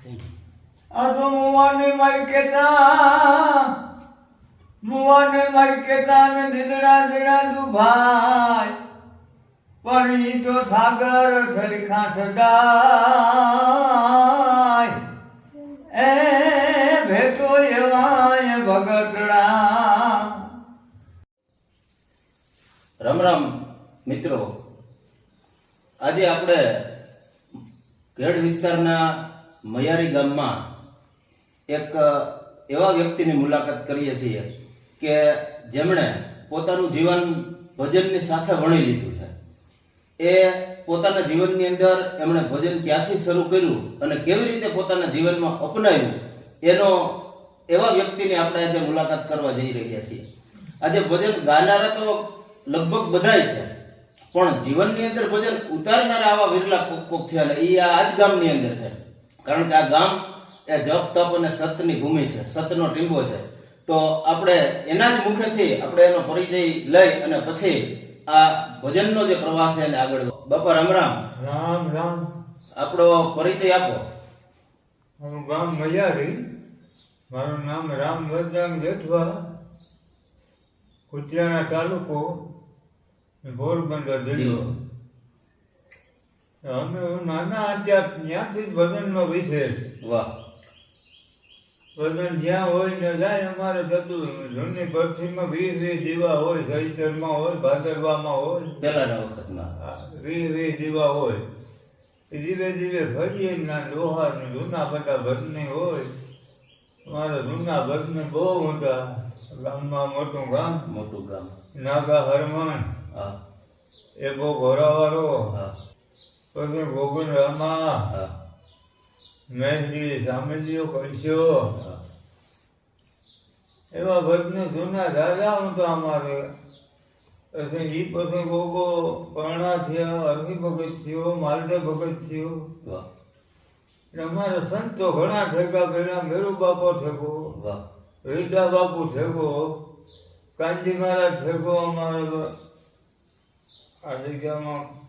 આ તો મુવાને મારી કેતા મુવાને મારી કેતા ને દીદડા દીડા દુભાઈ પણ તો સાગર સરખા સદાય એ ભેટો એવાય રમ રામ, મિત્રો. આજે આપણે ગઢ વિસ્તારના મયારી ગામમાં એક એવા વ્યક્તિની મુલાકાત કરીએ છીએ કે જેમણે પોતાનું જીવન ભજનની સાથે વણી લીધું છે. એ પોતાના જીવનની અંદર એમણે ભજન ક્યાંથી શરૂ કર્યું અને કેવી રીતે પોતાના જીવનમાં અપનાવ્યું, એનો, એવા વ્યક્તિની આપણે આજે મુલાકાત કરવા જઈ રહ્યા છીએ. આજે ભજન ગાનારા તો લગભગ બધાય છે, પણ જીવનની અંદર ભજન ઉતારનારા આવા વિરલા કોક કોક છે અને એ આ જ ગામની અંદર છે. કારણ કે આ ગામ એ જપ તપ અને સતની ભૂમિ છે સતનો ટીંબો છે. તો આપણે એના જ મુખેથી આપણે એનો પરિચય લઈ અને પછી આ ભજનનો જે પ્રવાહ છે એને આગળ બાપા રામ રામ. રામ રામ. આપણો પરિચય આપો. હું ગામ મયારી મારું નામ રામ વરદાન જેઠવા. કુતિયાણા તાલુકો પોરબંદર જિલ્લો. અમે નાના હતા ત્યાંથી ભજનમાં વિશે વાહ. ભજન જ્યાં હોય ને જાય અમારે થતું જૂની ભરતીમાં વીસ વીસ દીવા હોય સહિતરમાં હોય ભાદરવામાં હોય. પહેલાના વખતમાં. વીસ વીસ દીવા હોય. ધીરે ધીરે ફરીએ ના લોહાર ને જૂના બધા ભજની હોય. અમારા જૂના ભજન બહુ મોટા ગામમાં મોટું ગામ. મોટું ગામ. નાગા હરમન હા. એ બહુ ઘોરાવાળો હા. પછી ગોગન રામા હા. સામેજીઓ કરશો એવા ભજનો જૂના દાદા તો અમારે. પછી ઈ પછી ગોગો પરણા થયા અરબી ભગત થયો માલદે ભગત થયો. અમારા સંતો ઘણા ઠેકા પેલા મેરુ બાપો ઠેકો રીડા બાપુ ઠેકો કાંજી મહારાજ ઠેકો અમારે. આ જગ્યામાં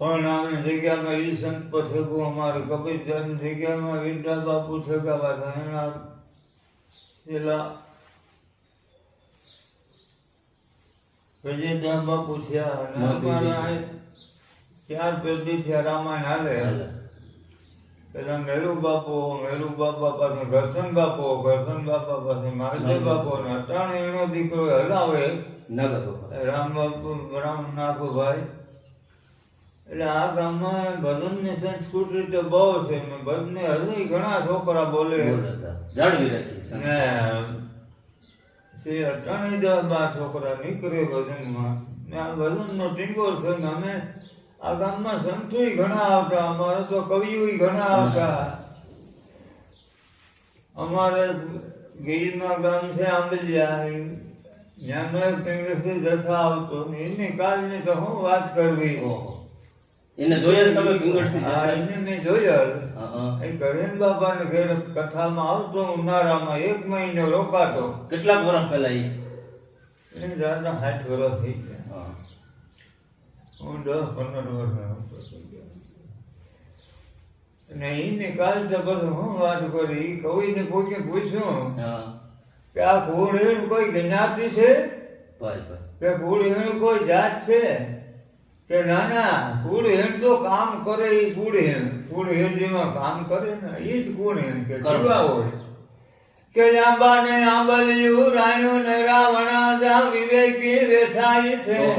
પણ આમની જગ્યામાં ઈ સંત પર ઠેકો અમારે કબીરદાસની જગ્યામાં રીડા બાપુ ઠેકા પાછા એના પેલા વિજયદાસ બાપુ થયા અને મોતી અમારા વિજય. ચાર પેઢી થયા રામાયણ હાલે હાલે. પેલા મેરુ બાપુ મેરુ બાપા પાસે ઘરસન બાપુ ઘરસન બાપા પાસે માલદેવ બાપુ ને અટાણે એનો દીકરો હલાવે નગર બાપા રામ બાપુ રામ નાગુભાઈ એટલે આ ગામમાં ભજનની સંસ્કૃતિ તો બહુ છે ભજને હજી ઘણા છોકરા બોલે. જાળવી રાખી ને તે અટાણે દસ બાર છોકરા નીકળે ભજનમાં ને આ ભજનનો ટીંગો છે ને અમે આ ગામમાં સંતો ઘણા આવતા. અમારે તો કવિઓ ઘણા આવતા. અમારે ગીરમાં ગામ છે આંબલિયા. ત્યાંનો એક જથા આવતો. ને એની કાલની તો હું વાત કરવી. એને જોયા તમે પિંગળસિંહ હા, એને મેં જોયા. હા, હા. એ કરેન બાપાને ઘેર કથામાં આવતો ઉનાળામાં એક મહિનો રોકાતો. કેટલા વર્ષ પહેલા એ એને દાદા સાઠ વર્ષ થઈ ગયા. હું. દસ પંદર વર્ષ થઈ ગયા. અને એને કાલ તો બધું હું વાત કરી કવિને પૂછે પૂછ્યું હા. કે આ કુળહીણ કોઈ જ્ઞાતિ છે? કે કુળહીણ કોઈ જાત છે? કે ના ના કુળહીણ તો કામ કરે એ કુળહીણ કુળહીણ જેમાં કામ કરે ને એ જ કુળહીણ કે કરવા હોય. કે આંબા ને આંબલિયું રાણ્યું ને રાવણા જા વિવેકી વેસાઈ છે.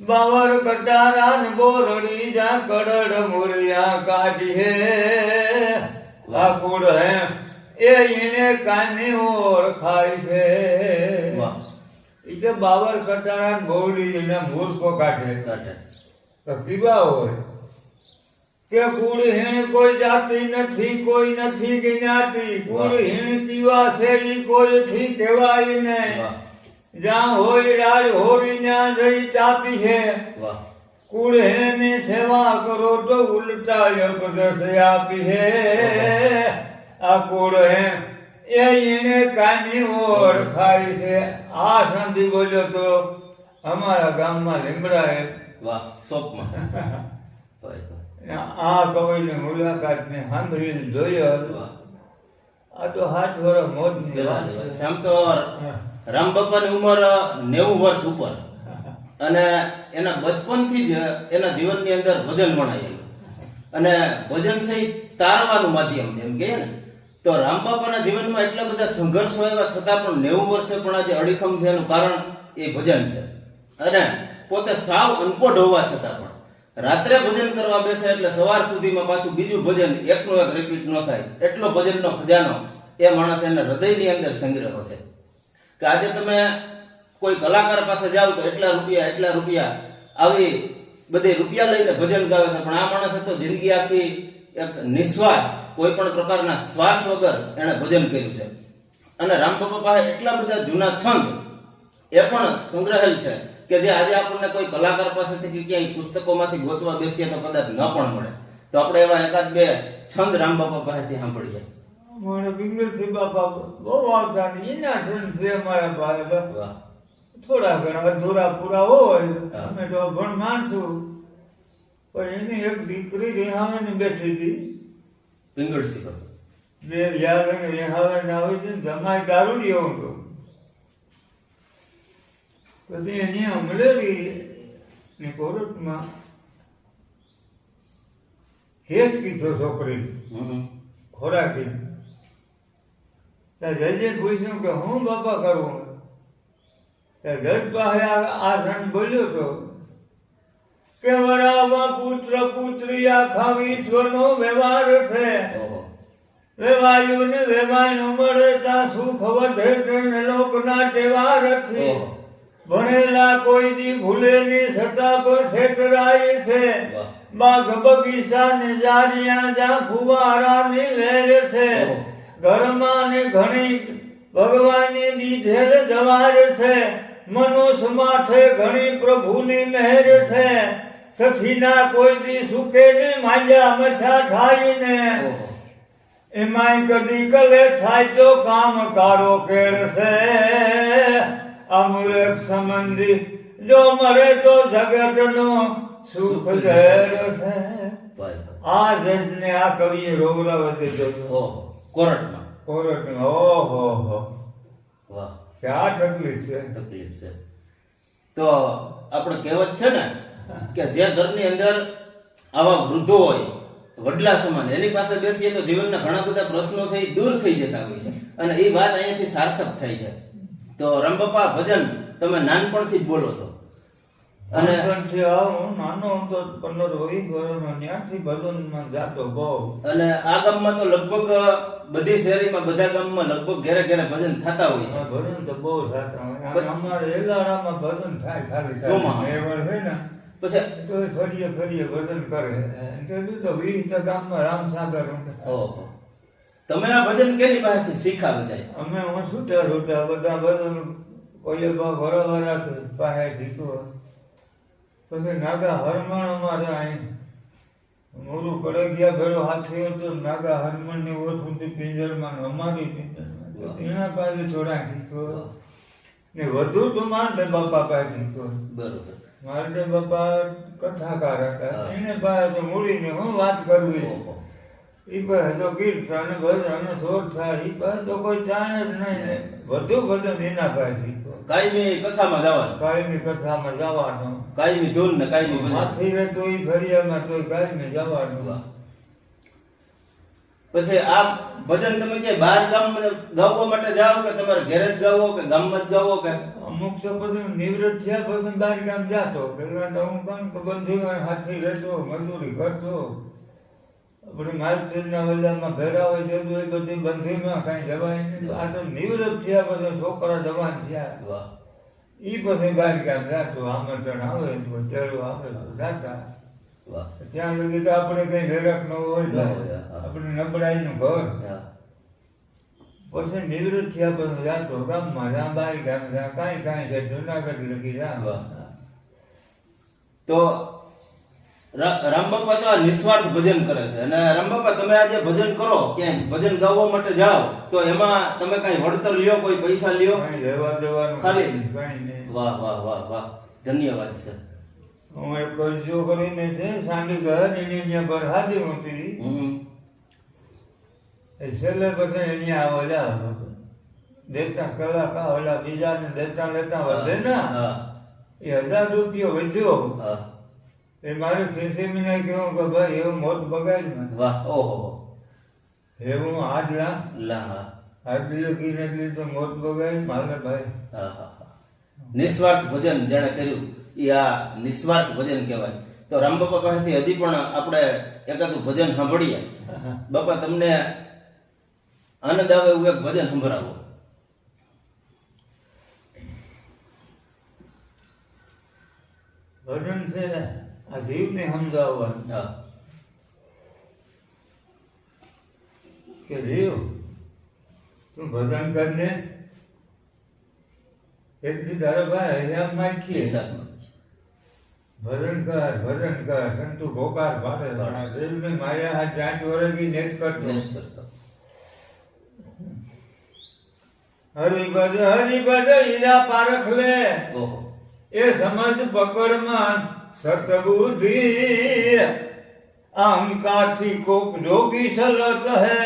બાવર કટારા ને બોરડી જા કડડ મુરિયા કાઢી હે. લાકુડ હે એ એને કાની ઓળખાય છે. વાહ. ઈ બાવર કટારા ગોળી એના મૂર્ખો કાઢે કાઢે તો પીવા હોય. કે કુળ હીણ કોઈ જાતિ નથી કોઈ નથી જ્ઞાતિ. કુળ. હીણ પીવા છે ઈ કોઈ થી કહેવાય વાહ. જ્યાં હોય રાજ હોરી ત્યાં જઈ ચાપી છે. કુળ હેની સેવા કરો તો ઉલટા ઉપદેશ આપી હે. આ કુળ હે એ એને કાની ઓળખાય છે. આ સંધિ બોલ્યો તો અમારા ગામમાં લીમડા એ વાહ સોપમાં આ કવિની મુલાકાતને સાંભળી જોયો. હતો આ તો હાથ વર છે. આમ તો રામ બાપાની ઉંમર નેવું વર્ષ ઉપર. અને એના બચપનથી જ એના જીવનની અંદર ભજન વણાયેલું. અને ભજન છે તારવાનું માધ્યમ છે એમ કહીએ ને. તો રામ બાપાના જીવનમાં એટલા બધા સંઘર્ષો આવ્યા છતાં પણ નેવું વર્ષે પણ આજે અડીખમ છે એનું કારણ એ ભજન છે. અને પોતે સાવ અનપઢ હોવા છતાં પણ રાત્રે ભજન કરવા બેસે એટલે સવાર સુધીમાં પાછું બીજું ભજન એકનું એક રિપીટ ન થાય. એટલો ભજનનો ખજાનો એ માણસ એના હૃદયની અંદર સંગ્રહ છે. કે આજે તમે કોઈ કલાકાર પાસે જાઓ તો એટલા રૂપિયા એટલા રૂપિયા આવી બધી રૂપિયા લઈને ભજન ગાવે છે. પણ આ માણસે તો જિંદગી આખી એક નિસ્વાર્થ કોઈ પણ પ્રકારના સ્વાર્થ વગર એણે ભજન કર્યું છે. અને રામબાપા પાસે એટલા બધા જૂના છંદ એ પણ સંગ્રહેલ છે કે જે આજે આપણને કોઈ કલાકાર પાસેથી કે ક્યાંય પુસ્તકોમાંથી ગોતવા બેસીએ તો કદાચ ન પણ મળે. તો આપણે એવા એકાદ બે છંદ રામબાપા પાસેથી સાંભળીએ. મને બિંગલથી બાપા બહુ આવતા એના છંદ છે અમારા ભાઈ થોડા ઘણા અધૂરા પૂરા હોય અમે તો ભણ માનશું પણ એની એક દીકરી રેહાવે ને બેઠી હતી. પિંગળસી પર યાર અને રેહાવે ને આવે છે ને જમાઈ દારૂડી આવું તો પછી એની અમલેરી ને કોરટમાં કેસ કીધો છોકરી ખોરાકી ત્યાં જજે પૂછ્યું કે હું બાપા કરું? ત્યાં જજ પાસે આ સંત બોલ્યો તો કે વરામાં પુત્ર પુત્રી આખા વિશ્વનો વ્યવહાર છે. ઓહો. વેવાયુ ને મળે ત્યાં સુખ વધે તેને લોકના તહેવારથી ઓહો. ભણેલા કોઈ દી ભૂલે ની છતાં પર છેતરાય છે. બાગ બગીચા ને જારિયા જ્યાં ફુવારા ની લહેર છે. ઘરમાં ને ઘણી ભગવાનની દીધેલ જવાર છે. મનુષ્ય માથે ઘણી પ્રભુની મહેર છે. સખીના કોઈ દી સુખે ને માંજા મછા થાય ને એમાં કદી કલે થાય તો કામ કારો કેળશે. અમૃત સંબંધી જો મરે તો જગતનો સુખ ઝેર છે ભાઈ ભાઈ. આ જજને આ કવિએ રોવરાવે દીધો હતો. ઓહો કોરટમાં. કોરટને ઓહો હો. વાહ. આ તકલીફ છે. તકલીફ છે. તો આપણે કહેવત છે ને કે જે ઘરની અંદર આવા વૃદ્ધો હોય વડલા સમાન એની પાસે બેસીએ તો જીવનના ઘણા બધા પ્રશ્નો છે એ દૂર થઈ જતા હોય છે. અને એ વાત અહીંયાથી સાર્થક થાય છે. તો રામબાપા ભજન તમે નાનપણથી જ બોલો છો. અને આવું નાનો હતો પંદર વીસ વર્ષનો ત્યાંથી ભજનમાં જાતો બહુ. અને આ ગામમાં તો લગભગ બધી શેરીમાં બધા ગામમાં લગભગ ઘેરે ઘેરે ભજન થતા હોય છે. ભજન તો બહુ થતા હોય અમારે એલારામાં ભજન થાય ખાલી. ખાલી હોય ને પછી તો ફરીએ ફરીએ ભજન કરે. તો તો વીસ તો ગામમાં રામ સાગર ઓહો. તમે આ ભજન કેની પાસેથી શીખા બધા અમે હું છૂટા છૂટા બધા ભજન કોઈ બા ભરવારા પાસે શીખવો. પછી નાગા હરમણ અમારે અહીં મોરું કડગિયા ભેરો થયો હતો નાગા હરમણની ઓળખું પિંજરમાં અમારી પિંજરમાં. તો એના પાસે થોડા શીખવો. ને વધુ તો મારે બાપા પાસે શીખવો. બરોબર. મારે બાપા કથાકાર હતા. એને પાસે તો મૂડીને હું વાત કરવી ઈ પર તો કીર્તન ભજન સોર થાય ઈ પર તો કોઈ જાણે જ નહીં વધુ ભજન એના પાસેથી કાયમી કથામાં જવાનું. કાયમી કથામાં જવાનું. કાયમી ધૂન ને કાયમી માથી હાથી રે તો ઈ ફરિયામાં તો કાયમી જવાનું. પછી આ ભજન તમે કે બહાર ગામ ગાવવા માટે જાઓ કે તમારે ઘેરે જ ગાવો કે ગામમાં જ ગાવો કે? અમુક તો પછી નિવૃત્ત થયા પછી બાર ગામ જાતો. પેલા તો હું કામ કે બંધીમાં હાથી રહેતો મજૂરી કરતો. આપણે માલતીના વલ્લામાં ભેરા હોય જતું એ બધી બંધીમાં કાંઈ જવાય નહીં. આ તો નિવૃત્ત થયા પછી છોકરા જવાન થયા. એ પછી બાર ગામ જાતો. આમંત્રણ આવે તો ચડવા આવે તો જાતા. ત્યાં લગી તો આપણે કઈ વેરક ન હોય આપણે નબળાઈ નું ઘર પછી નિવૃત્ત થયા પછી જાતો ગામમાં જ્યાં બારી ગામ જ્યાં કાંઈ કાંઈ છે જુનાગઢ લગી જા વાહ. તો રામબાપા તો આ નિસ્વાર્થ ભજન કરે છે. અને રામબાપા તમે આજે ભજન કરો ક્યાંય ભજન ગાવા માટે જાઓ તો એમાં તમે કઈ વળતર લ્યો કોઈ પૈસા લ્યો? લેવા દેવાનું ખાલી. વાહ વાહ વાહ વાહ. ધન્યવાદ છે. એક કરજો કરીને છે સાંડી ઘર એની ત્યાં ભરહાદી હતી એ છેલ્લે પછી એની આ ઓલા દેતા કલાકા ઓલા બીજાને દેતા લેતા વધે ને હા. એ હજાર રૂપિયો વધ્યો. હા. એ મારે ખીસીમીને કહ્યું કે ભાઈ એવું મોત બગાડ વાહ ઓહો. એવું આડલા લા હા. આડલી નથી તો મોત બગાડ મારે ભાઈ. હા, હા. નિસ્વાર્થ ભજન જેણે કર્યું એ આ નિસ્વાર્થ ભજન કહેવાય. તો રામ બાપા પાસેથી હજી પણ આપણે એકાદું ભજન સાંભળીએ. બાપા તમને આનંદ આવે એવું એક ભજન સંભળાવો. ભજન છે આ જીવને સમજાવવાનું. કે જીવ તું ભજન કરને એક દી તારે ભાઈ હરિયામ માખીએ ઈશાનમાં. ભજન કર ભજન કર સંતુ ગોકાર ભારે ભારે. દેવની માયા હાથ જાંચ વરગી નેત કરતો નહીં કરતો. હરિભજ હરિભજ હીરા પારખ લે ઓહો એ સમજ પકડમાં સતબુદ્ધિ અહંકારથી કોક જોગી સલત હે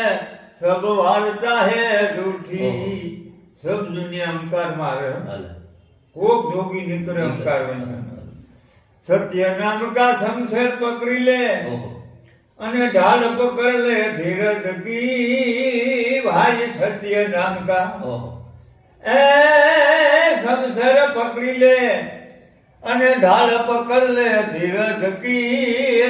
સબ વાર્તા હે રૂઠી સબ દુનિયા અહંકાર મારે. કોક જોગી નીકળે અહંકાર વંચન સત્ય નામ કા સમસેર પકડી લે. અને ઢાલ પકડ લે ધીરજ કી ભાઈ સત્ય નામ કા. એ સંસાર પકડી લે. અને ઢાલ પકડ લે ધીરજ કી.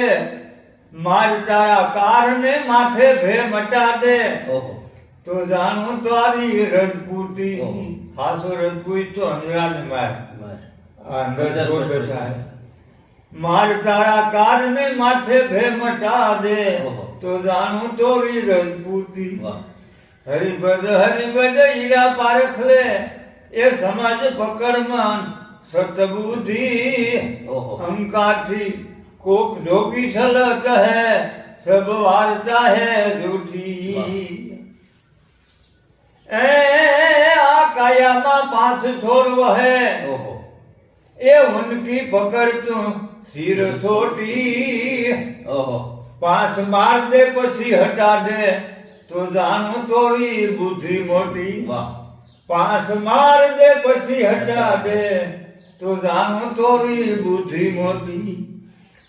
માર તારા કારણે માથે ભે મટા દે. ઓહો. તો જાણું તારી રજપૂતી ઓહો. હાસો રજપૂત તો અંજરાને માર માર. આ અંદર રોડ બેઠા હે. માર તારા કારણે માથે ભે મટા દે ઓહો. તો જાણું તોરી રજપૂતી વાહ હરિભદ હરિભદ હીરા પારખ લે એ સમાજ પકડમાં સતબુદ્ધિ ઓહો. અહંકારથી કોક જોગી સલત હે સબ વાર્તા હે જૂઠી એ આ કાયામાં પાંચ છોર વહે ઓહો એ ઉનકી પકડ તું સિર છોટી ઓહો પાંચ માર દે પછી હટા દે તો જાણું તોરી બુદ્ધિ મોટી વાહ પાંચ માર દે પછી હટા દે તો જાણું તોરી બુદ્ધિ મોટી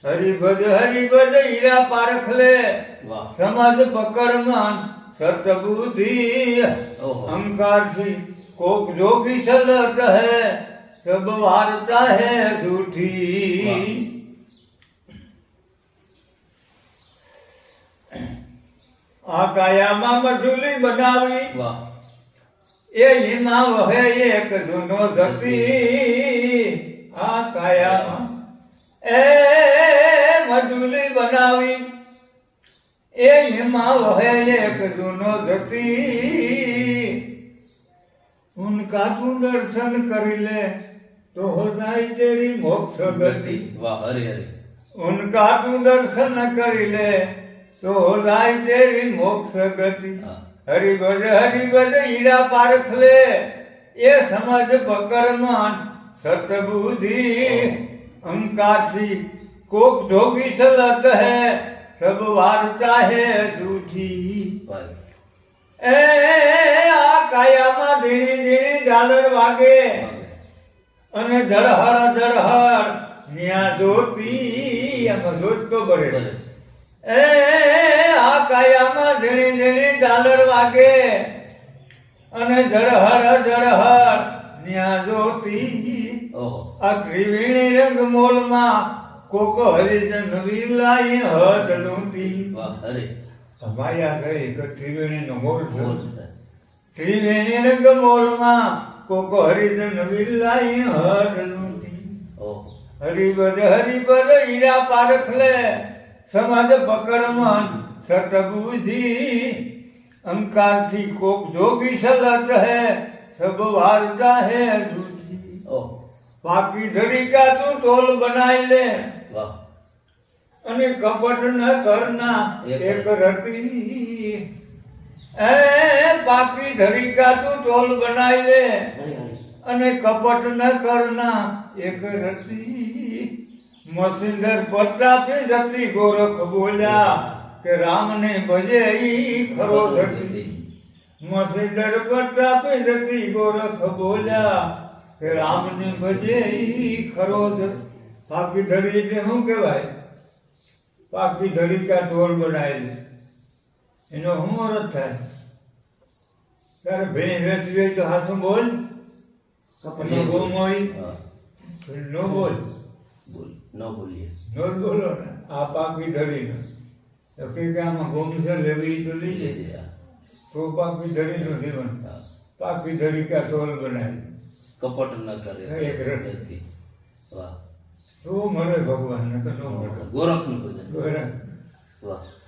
હરિભજ હરિભજ હીરા પારખ લે વાહ સમાજ પકડમાં સતબુદ્ધિ ઓહો. અહંકારથી કોક જોગી સલત હે સબ વાર્તા હે જૂઠી. આ કાયામાં મજૂલી બનાવી. એ હિમા વહે એક જૂનો ધતી આ કાયામાં એ મજૂલી બનાવી. એ હિમા વહે એક જૂનો ધરતી. ઉનકા તું દર્શન કરી લે તો હો જાય તેરી મોક્ષ ગતિ વાહ હરે હરે उनका तू दर्शन कर ले तो हो जाए तेरी मोक्ष गति हाँ। हरि भज हरि भज हीरा पारख ले ये समझ पकड़ मान सतबुद्धि अहंकार सी कोक जोगी सलत है सब वार्ता है झूठी વાહ ए છાયામાં ઝીણી ઝીણી ઝાલર વાગે. અને ધડહર ધડહર ન્યા જોતી એમ જોતો બરે એ આ કાયામાં ઝીણી ઝીણી ઝાલર વાગે. અને ધડહર ધડહર ન્યા જોતી આ ત્રિવેણી રંગ મોલમાં કોક હરિજન વિલાય હદ લૂંટી. વાહ અરે. સમાયા ગઈ એક ત્રિવેણી નો મોલ મોલ ત્રિવેણી રંગ મોલમાં કોક હરિજન લૂંટી ઓહો. હરિપદ હરિપદ ઈરા પારખ લે સમાજ પકડમન સતબુદ્ધિ. અંકારથી કોક જોગી સલત હે સબ વાર્તા હે જૂઠી. બાકી ધડી કા તું ટોલ બનાઈ લે. અને કપટ ન કરના એક રતી. એ બાકી ધડી કા તું ટોલ બનાવી લે અને કપટ ન કરના એક રતી મસિંદર પ્રતાપે જતી ગોરખ બોલ્યા કે રામને ભજે ઈ ખરો ધરતી. મસિંદર પ્રતાપે જતી ગોરખ બોલ્યા કે રામને ભજે ઈ ખરો ધર- પાકી ધડી એટલે શું કહેવાય? પાકી ધડી કા ઢોલ બનાવેલી એનો શું અર્થ થાય? તારે ભેં વેચવી હોય તો હાથું બોલ. એનો ગોમ હા, નો બોલ. બોલ. ન બોલીએ. નો બોલો ને. આ પાકી ધડીનો તો કે આમાં ગોમ છે લેવી તો લઈ લે. જાય છે, હા. તો પાકી ધડીનું જીવન. પાક પાકી ધડી કા ટોલ બનાવી. કપટ ન કરે. એક રત. વાહ. તો મળે ભગવાન ને તો નો મળે. ગોરખનું ભજન. બરાબર. વાહ.